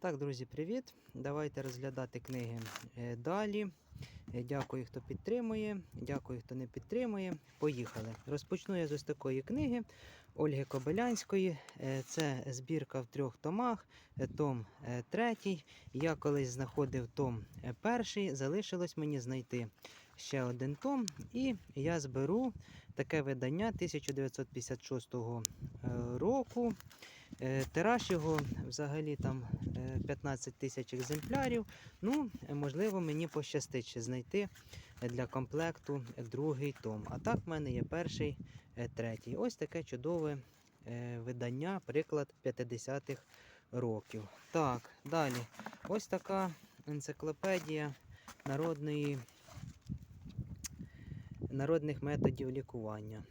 Так, друзі, привіт! Давайте розглядати книги е, далі. Е, Дякую, хто підтримує. Дякую, хто не підтримує. Поїхали. Розпочну я з ось такої книги Ольги Кобилянської. Е, Це збірка в трьох томах, том третій. Я колись знаходив том перший, залишилось мені знайти ще один том, і я зберу таке видання 1956 е, року. Е, Тираж його взагалі там е, 15 тисяч екземплярів. Ну, е, можливо, мені пощастить знайти е, для комплекту другий том. А так в мене є перший, е, третій. Ось таке чудове е, видання, приклад 50-х років. Так, далі. Ось така енциклопедія народної, народних методів лікування.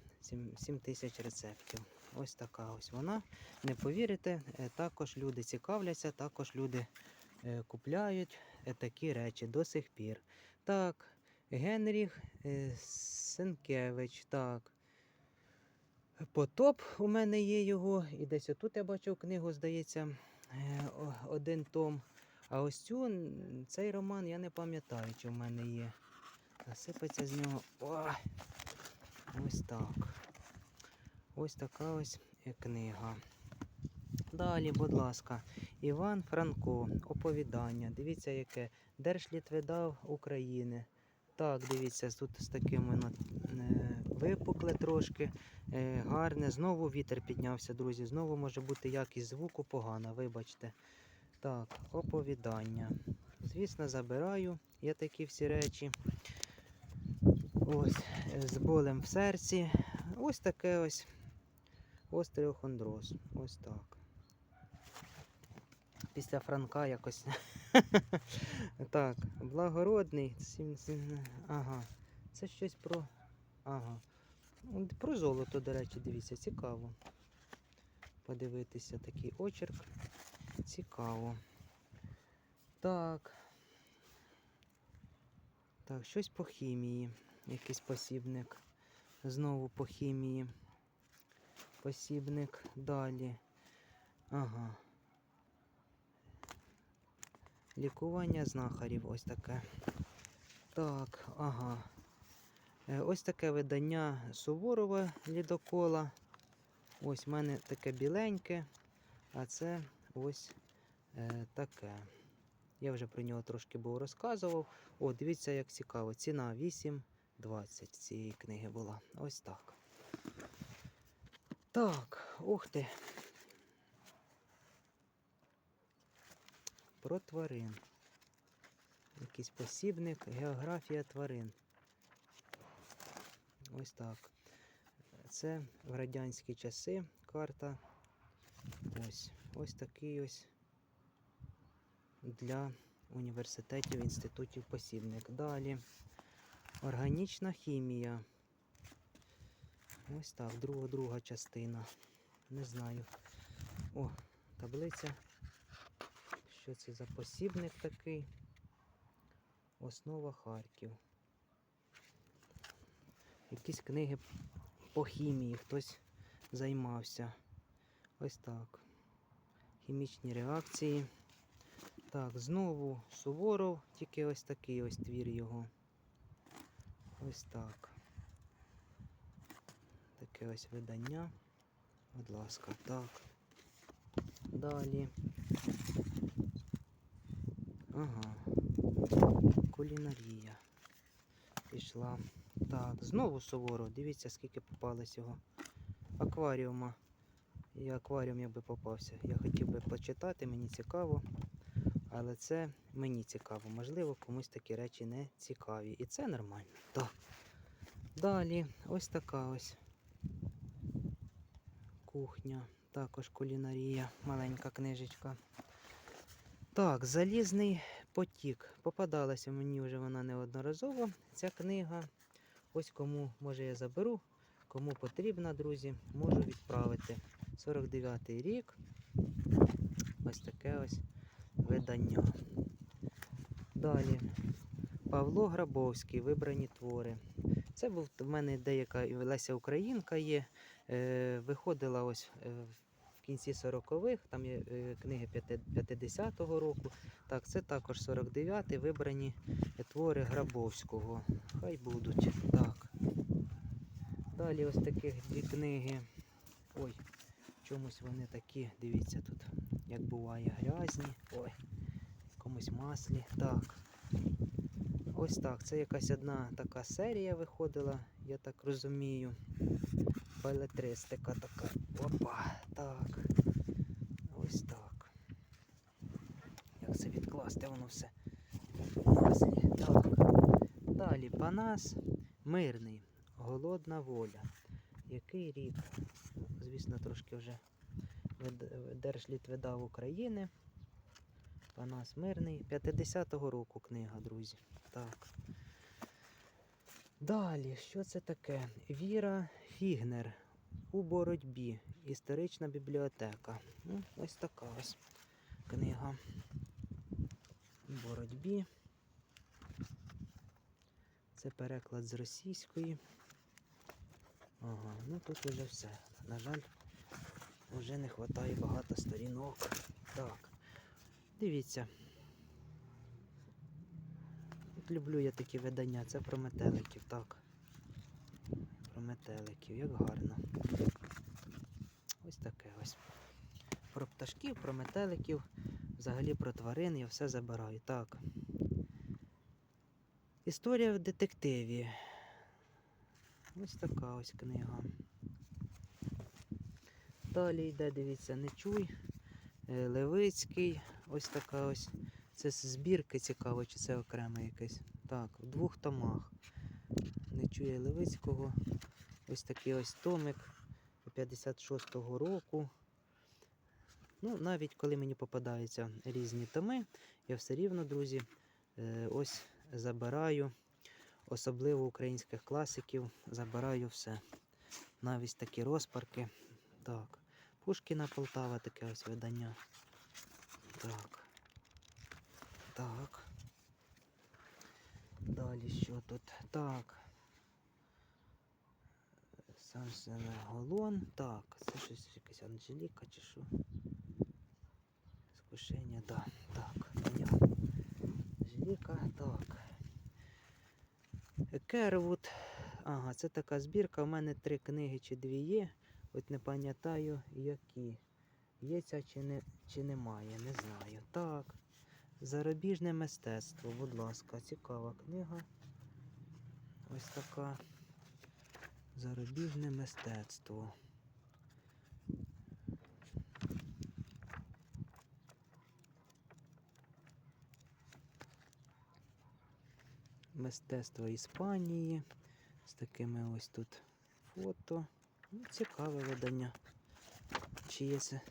7 тисяч рецептів. Ось така ось вона. Не повірите, е, також люди цікавляться, також люди е, купляють е, такі речі до сих пір. Так, Генріх Сенкевич, так. Потоп у мене є його, і десь отут я бачив книгу, здається, один том. А ось цю, цей роман я не пам'ятаю, чи в мене є. Насипеться з нього. Ой, ось так. Ось така ось е, книга. Далі, будь ласка, Іван Франко, оповідання. Дивіться, яке Держлітвидав України. Так, дивіться, тут з таким воно е, випукле трошки, е, гарне. Знову вітер піднявся, друзі. Знову може бути якість звуку погана, вибачте. Так, оповідання. Звісно, забираю я такі всі речі. Ось, з болем в серці. Ось таке ось остеохондроз. Ось так. Після Франка якось. так, благородний. Ага. Це щось про. Ага. Про золото, до речі, дивіться, цікаво. Подивитися такий очерк. Цікаво. Так. Так, щось по хімії. Якийсь посібник. Знову по хімії. Посібник далі. Ага. Лікування знахарів. Ось таке. Так, ага. Е, Ось таке видання Суворова лідокола. Ось в мене таке біленьке, а це ось е, таке. Я вже про нього трошки був розказував. О, дивіться, як цікаво. Ціна 8,20 цієї книги була. Ось так. Так, ух ти. Про тварин. Якийсь посібник, географія тварин. Ось так. Це в радянські часи карта. Ось. Ось такий ось для університетів, інститутів посібник. Далі. Органічна хімія. Ось так, друга, друга частина. Не знаю. О, таблиця. Що це за посібник такий? Основа Харків. Якісь книги по хімії хтось займався. Ось так. Хімічні реакції. Так, знову Суворов, тільки ось такий ось твір його. Ось так. Таке ось видання. Будь ласка, так. Далі. Ага. Кулінарія. Пішла. Так, знову Суворов. Дивіться, скільки попалось його. Акваріума. І акваріум якби попався. Я хотів би почитати, мені цікаво. Але це мені цікаво. Можливо, комусь такі речі не цікаві. І це нормально. Так. Далі, ось така ось кухня. Також кулінарія, маленька книжечка. Так, залізний потік. Попадалася мені вже вона неодноразово, ця книга. Ось кому, може, я заберу, кому потрібна, друзі, можу відправити. 49-й рік. Ось таке ось видання. Далі. Павло Грабовський, вибрані твори. Це був в мене деяка Леся Українка є. Е, виходила ось е, в кінці 40-х, там є е, книги п'яти- 50-го року. Так, це також 49-й, вибрані твори Грабовського. Хай будуть. Так. Далі ось таких дві книги. Ой, чомусь вони такі, дивіться тут, як буває, грязні. Ой, в комусь маслі. Так. Ось так. Це якась одна така серія виходила, я так розумію. Балетристика така. Опа. Так. Ось так. Як це відкласти воно все. Так. Далі Панас мирний. Голодна воля. Який рік? Звісно, трошки вже Держліт видав України. Панас Мирний. 50-го року книга, друзі. Так. Далі, що це таке? Віра Фігнер у боротьбі. Історична бібліотека. Ну, ось така ось книга. У боротьбі. Це переклад з російської. Ага, ну тут вже все. На жаль, вже не вистачає багато сторінок. Так. Дивіться. Люблю я такі видання. Це про метеликів, так. Про метеликів, як гарно. Ось таке ось. Про пташків, про метеликів, взагалі про тварин я все забираю. Так. Історія в детективі. Ось така ось книга. Далі йде, дивіться, не чуй. Е, Левицький. Ось така ось. Це з збірки цікаво, чи це окремо якесь. Так, в двох томах. Не чує Левицького. Ось такий ось томик 56-го року. Ну, навіть коли мені попадаються різні томи, я все рівно, друзі, е, ось забираю. Особливо українських класиків забираю все. Навіть такі розпарки. Так. Пушкіна Полтава таке ось видання. Так. Так. Далі що тут? Так. Сам Голон. Так, це щось якась Анжеліка чи що? Скушення, да. Так, понятно. Анжеліка, так. Кервуд. Ага, це така збірка. У мене три книги чи дві є. От не пам'ятаю, які. Є ця чи, не, чи немає, не знаю. Так. Зарубіжне мистецтво, будь ласка, цікава книга. Ось така. Зарубіжне мистецтво. Мистецтво Іспанії. З такими ось тут фото. Ну, цікаве видання. Чи є це?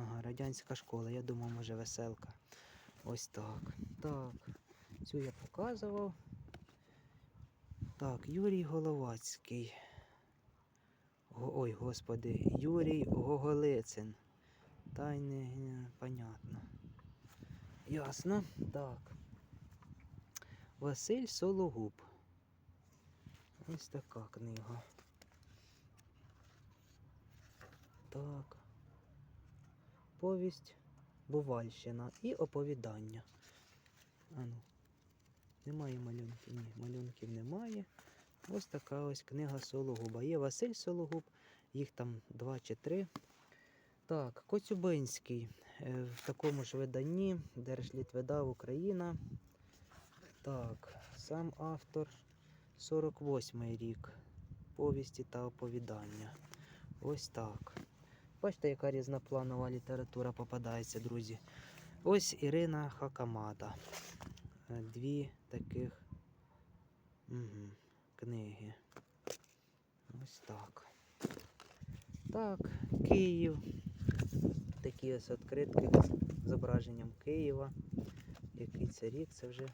Ага, радянська школа. Я думав, може веселка. Ось так. Так. Цю я показував. Так, Юрій Головацький. Го- Ой, господи, Юрій Гоголицин. Тайне, понятно. Ясно. Так. Василь Сологуб. Ось така книга. Так. Повість Бувальщина і оповідання. Ану. Немає малюнків. Ні, малюнків немає. Ось така ось книга Сологуба. Є Василь Сологуб, їх там два чи три. Так, Коцюбинський. е, В такому ж виданні Держліт видав Україна. Так, сам автор 48-й рік. Повісті та оповідання. Ось так. Бачите, яка різнопланова література попадається, друзі. Ось Ірина Хакамада. Е, Дві таких угу, книги. Ось так. Так, Київ. Такі ось відкритки з зображенням Києва. Який це рік? Це вже,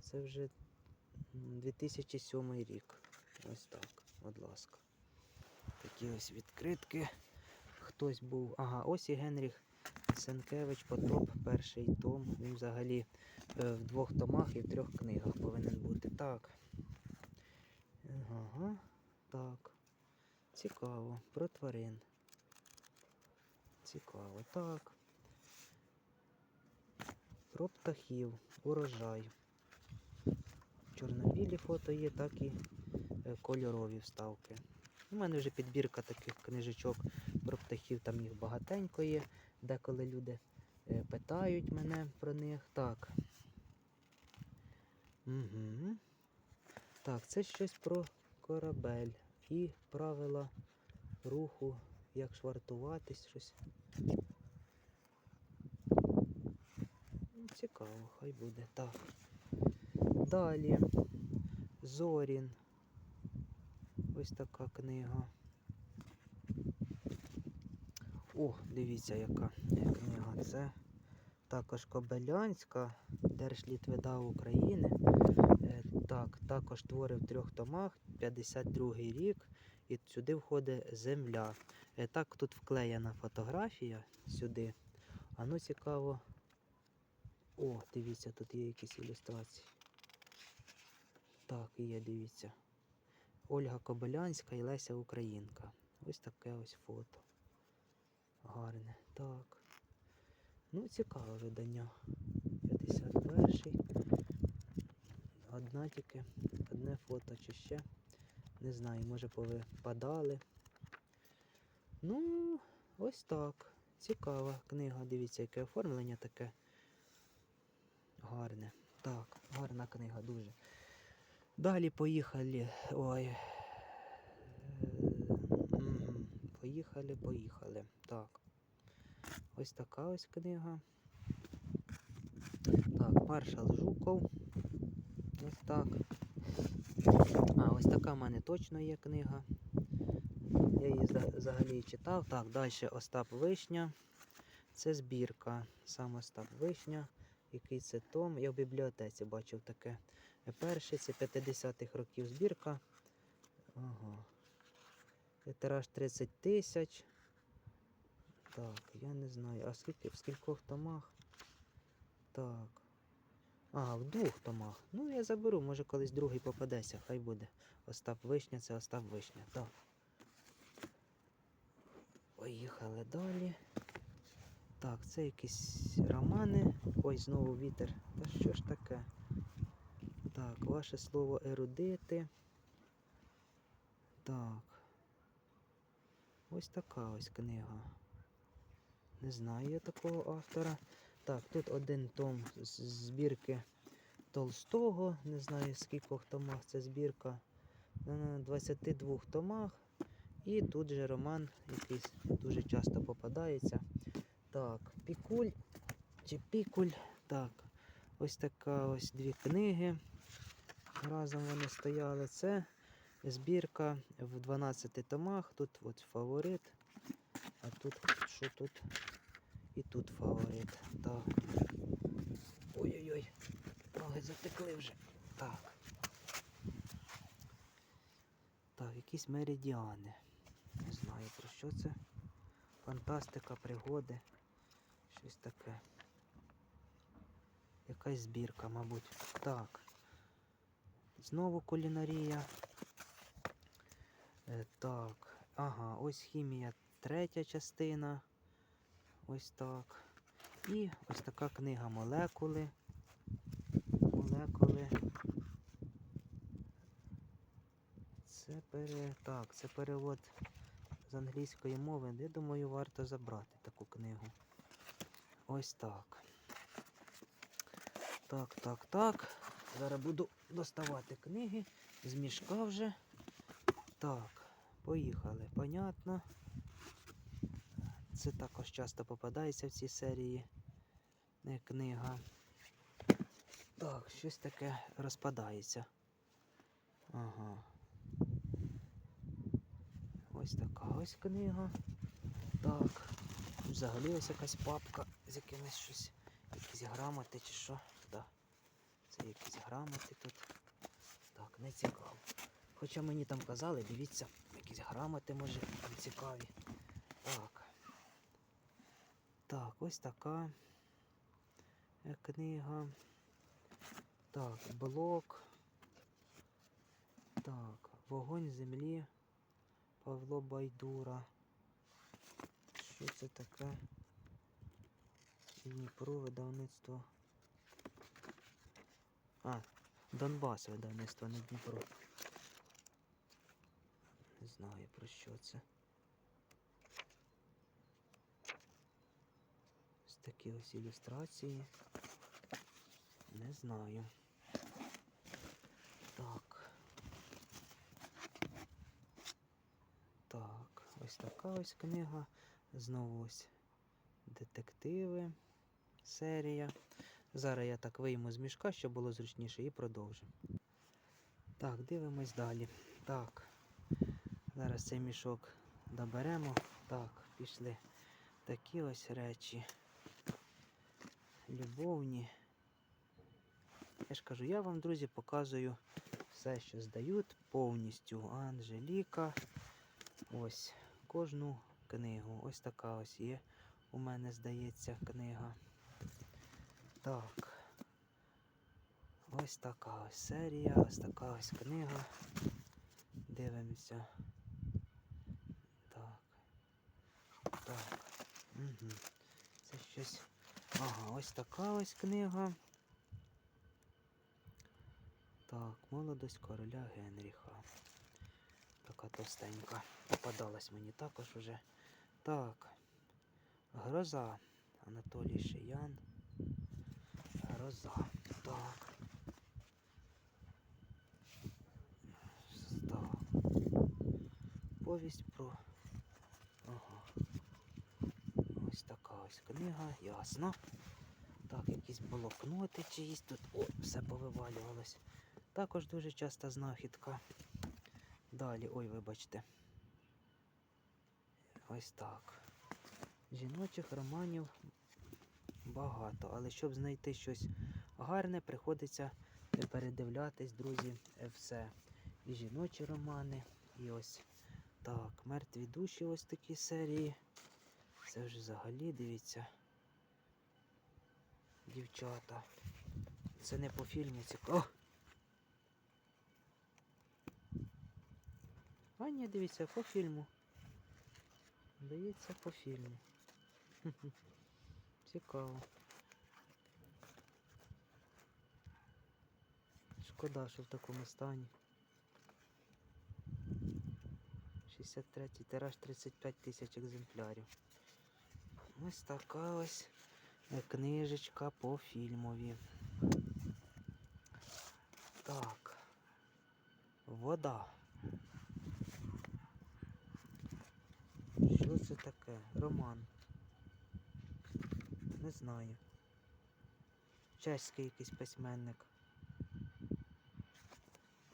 це вже 2007 рік. Ось так, будь ласка. Такі ось відкритки. Хтось був. Ага, ось і Генріх Сенкевич, Потоп, перший том. Він взагалі е, в двох томах і в трьох книгах повинен бути. Так. Ага, так. Цікаво. Про тварин. Цікаво. Так. Про птахів, урожай. Чорно-білі фото є, так і е, кольорові вставки. У мене вже підбірка таких книжечок про птахів, там їх багатенько є. Деколи люди е, питають мене про них. Так. Угу. Так, це щось про корабель і правила руху, як швартуватись, щось. Цікаво, хай буде. Так. Далі. Зорін. Ось така книга. О, дивіться, яка книга. Це також Кобилянська, Держлітвидав України. Е, Так, також твори в трьох томах, 52-й рік, і сюди входить земля. Е, Так, тут вклеєна фотографія сюди. А ну цікаво. О, дивіться, тут є якісь ілюстрації. Так, є, дивіться. Ольга Кобилянська і Леся Українка. Ось таке ось фото. Гарне. Так. Ну, цікаве видання. 51-й. Одна тільки, одне фото чи ще. Не знаю, може повипадали. Ну, ось так. Цікава книга. Дивіться, яке оформлення таке. Гарне. Так, гарна книга, дуже. Далі поїхали. Ой. Поїхали, поїхали. Так. Ось така ось книга. Так, маршал Жуков. Ось так. А, ось така в мене точно є книга. Я її взагалі читав. Так, далі Остап Вишня. Це збірка. Сам Остап Вишня. Який це том. Я в бібліотеці бачив таке. Перший це 50-х років збірка. Ага. Тираж 30 тисяч. Так, я не знаю. А скільки в скількох томах? Так. Ага, в двох томах. Ну, я заберу, може колись другий попадеться, хай буде. Остап Вишня, це Остап Вишня. Так. Поїхали далі. Так, це якісь романи. Ой, знову вітер. Та що ж таке? Так, ваше слово ерудити. Так. Ось така ось книга. Не знаю я такого автора. Так, тут один том з збірки Толстого. Не знаю, в скількох томах це збірка. На 22 томах. І тут же роман якийсь дуже часто попадається. Так, пікуль чи пікуль. Так, ось така ось дві книги. Разом вони стояли. Це збірка в 12 томах. Тут от фаворит. А тут що тут? І тут фаворит. Ой-ой-ой. Ноги затекли вже. Так. Так, якісь меридіани. Не знаю про що це. Фантастика, пригоди. Щось таке. Якась збірка, мабуть. Так. Знову кулінарія. Е, так. Ага, ось хімія третя частина. Ось так. І ось така книга молекули. Молекули. Це пере... Так, це перевод з англійської мови. Я думаю, варто забрати таку книгу. Ось так. Так, так, так. Зараз буду доставати книги з мішка вже. Так, поїхали. Понятно. Це також часто попадається в цій серії е, книга. Так, щось таке розпадається. Ага. Ось така ось книга. Так. Взагалі ось якась папка з якимось щось. Якісь грамоти чи що. Це якісь грамоти тут. Так, не цікаво. Хоча мені там казали, дивіться, якісь грамоти може там цікаві. Так. Так, ось така е, книга. Так, блок. Так, вогонь землі. Павло Байдура. Що це таке? Дніпро видавництво. А, Донбас видавництво, не Дніпро. Не знаю про що це. Ось такі ось ілюстрації. Не знаю. Так. Так, ось така ось книга. Знову ось детективи. Серія. Зараз я так вийму з мішка, щоб було зручніше, і продовжимо. Так, дивимось далі. Так. Зараз цей мішок доберемо. Так, пішли. Такі ось речі. Любовні. Я ж кажу, я вам, друзі, показую все, що здають повністю. Анжеліка. Ось кожну книгу. Ось така ось є. У мене здається книга. Так. Ось така ось серія, ось така ось книга. Дивимося. Так. Так. Угу. Це щось. Ага, ось така ось книга. Так, молодость короля Генріха. Така товстенька. Попадалась мені також уже. Так. Гроза. Анатолій Шиян. Гроза. Так. Так. Повість про. Ага. Ось така ось книга, ясно. Так, якісь блокноти чиїсь тут. О, все повивалювалось. Також дуже часта знахідка. Далі, ой, вибачте. Ось так. Жіночих романів багато, але щоб знайти щось гарне, приходиться передивлятись, друзі, е, все. І жіночі романи, і ось так, мертві душі, ось такі серії. Це вже взагалі, дивіться. Дівчата. Це не по фільму цікаво. А ні, дивіться, по фільму. Здається, по фільму. Цікаво. Шкода, що в такому стані. 63 тираж 35 тисяч екземплярів. Ось така ось книжечка по фільмові. Так. Вода. Що це таке? Роман. Не знаю. Чеський якийсь письменник.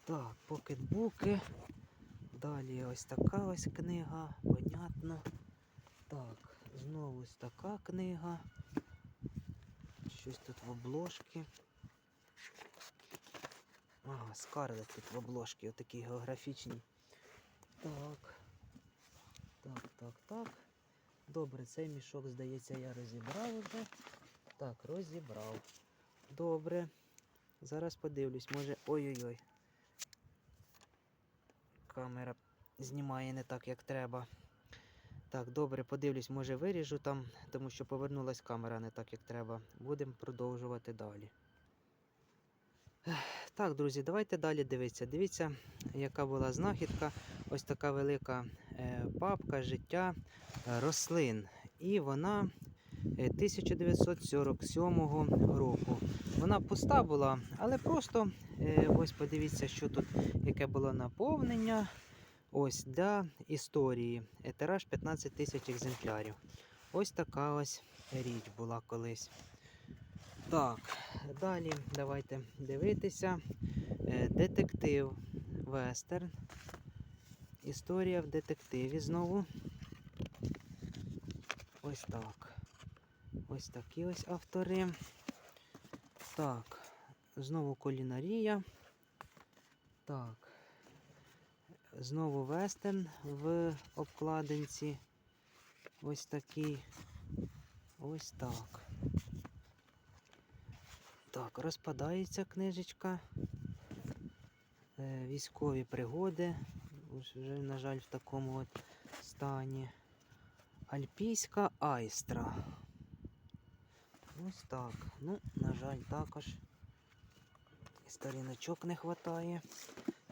Так, покетбуки. Далі ось така ось книга, понятно. Так, знову ось така книга. Щось тут в обложці. Ага, Скарлет тут в обложці, отакі географічні. Так. Так, так, так. Добре, цей мішок, здається, я розібрав вже. Так, розібрав. Добре. Зараз подивлюсь, може. Ой-ой-ой. Камера знімає не так, як треба. Так, добре, подивлюсь, може виріжу там, тому що повернулась камера не так, як треба. Будемо продовжувати далі. Так, друзі, давайте далі дивитися. Дивіться, яка була знахідка. Ось така велика е, папка життя е, рослин. І вона е, 1947 року. Вона пуста була, але просто е, ось подивіться, що тут, яке було наповнення. Ось для історії. Е, Тираж 15 тисяч екземплярів. Ось така ось річ була колись. Так, далі давайте дивитися. Е, Детектив вестерн. Історія в детективі знову. Ось так. Ось такі ось автори. Так, знову кулінарія. Так. Знову вестерн в обкладинці. Ось такий. Ось так. Так, розпадається книжечка. Е, військові пригоди. Ось Вже, на жаль, в такому от стані. Альпійська айстра. Ось так. Ну, на жаль, також сторіночок не вистачає.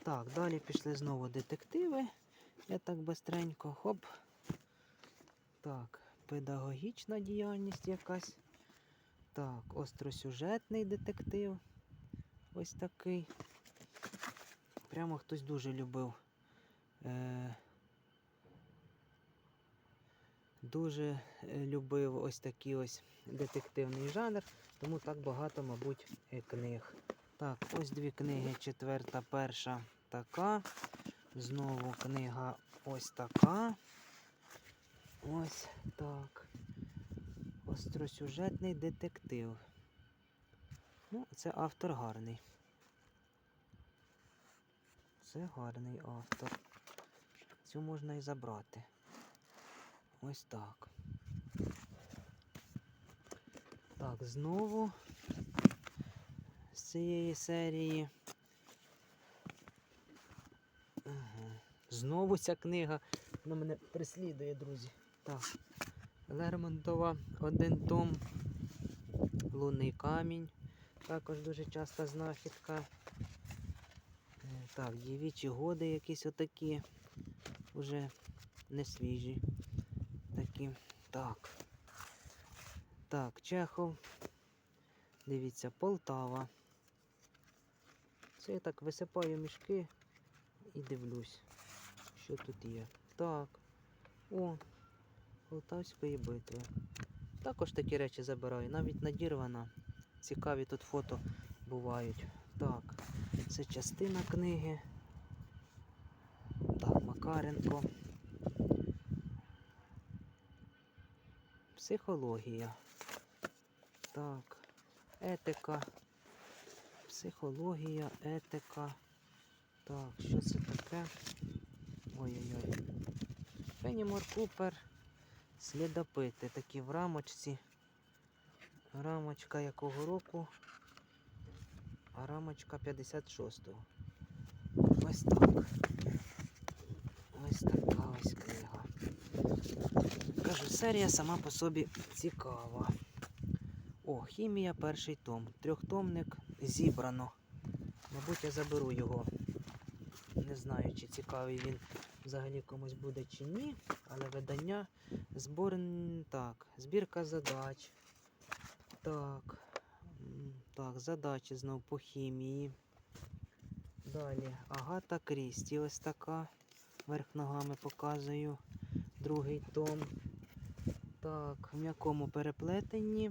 Так, далі пішли знову детективи. Я так бистренько, хоп. Так, педагогічна діяльність якась. Так, остросюжетний детектив. Ось такий. Прямо хтось дуже любив. Е- дуже е, любив ось такий ось детективний жанр, тому так багато, мабуть, книг. Так, ось дві книги. Четверта, перша така. Знову книга ось така. Ось так. Остросюжетний детектив. Ну, це автор гарний. Це гарний автор. Цю можна і забрати. Ось так. Так, знову з цієї серії. Ага. Знову ця книга. Вона мене переслідує, друзі. Так. Лермонтова, один том. Лунний камінь. Також дуже часта знахідка. Е, Так, дівічі годи якісь отакі. Уже не свіжі. Такі. Так. Так, Чехов. Дивіться, Полтава. Це я так висипаю мішки і дивлюсь, що тут є. Так. О, Полтавської битви. Також такі речі забираю. Навіть надірвана. Цікаві тут фото бувають. Так, це частина книги. Макаренко. Психологія. Так, етика. Психологія, етика. Так, що це таке? Ой-ой-ой. Фенімор Купер. Слідопити. Такі в рамочці. Рамочка якого року? А рамочка 56-го. Ось так. Ось така ось книга. Кажу, серія сама по собі цікава. О, хімія перший том. Трьохтомник зібрано. Мабуть, я заберу його. Не знаю, чи цікавий він взагалі комусь буде чи ні, але видання збор... так, збірка задач. Так. Так, задачі знов по хімії. Далі Агата Крісті, ось така. Верх ногами показую. Другий том. Так, в м'якому переплетенні.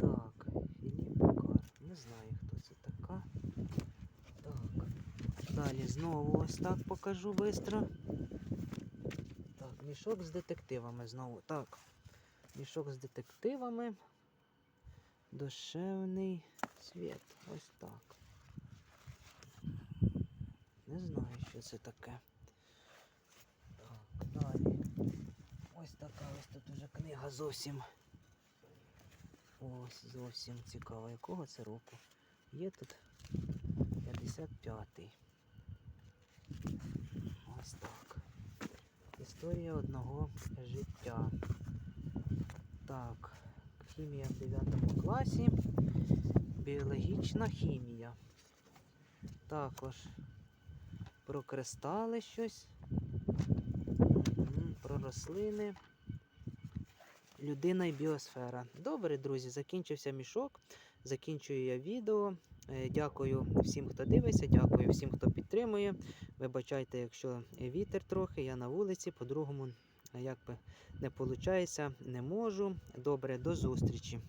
Так, Філіп Кар. Не знаю, хто це така. Так. Далі знову ось так покажу швидко. Так, мішок з детективами знову. Так. Мішок з детективами. Душевний світ. Ось так. Не знаю, це таке. Так, далі. Ось така ось тут уже книга зовсім. Ось зовсім цікаво, якого це року. Є тут 55-й. Ось так. Історія одного життя. Так, хімія в 9 класі. Біологічна хімія. Також про кристали щось. Про рослини. Людина і біосфера. Добре, друзі, закінчився мішок. Закінчую я відео. Е, Дякую всім, хто дивиться, дякую всім, хто підтримує. Вибачайте, якщо вітер трохи, я на вулиці, по-другому, як би не виходить, не можу. Добре, до зустрічі.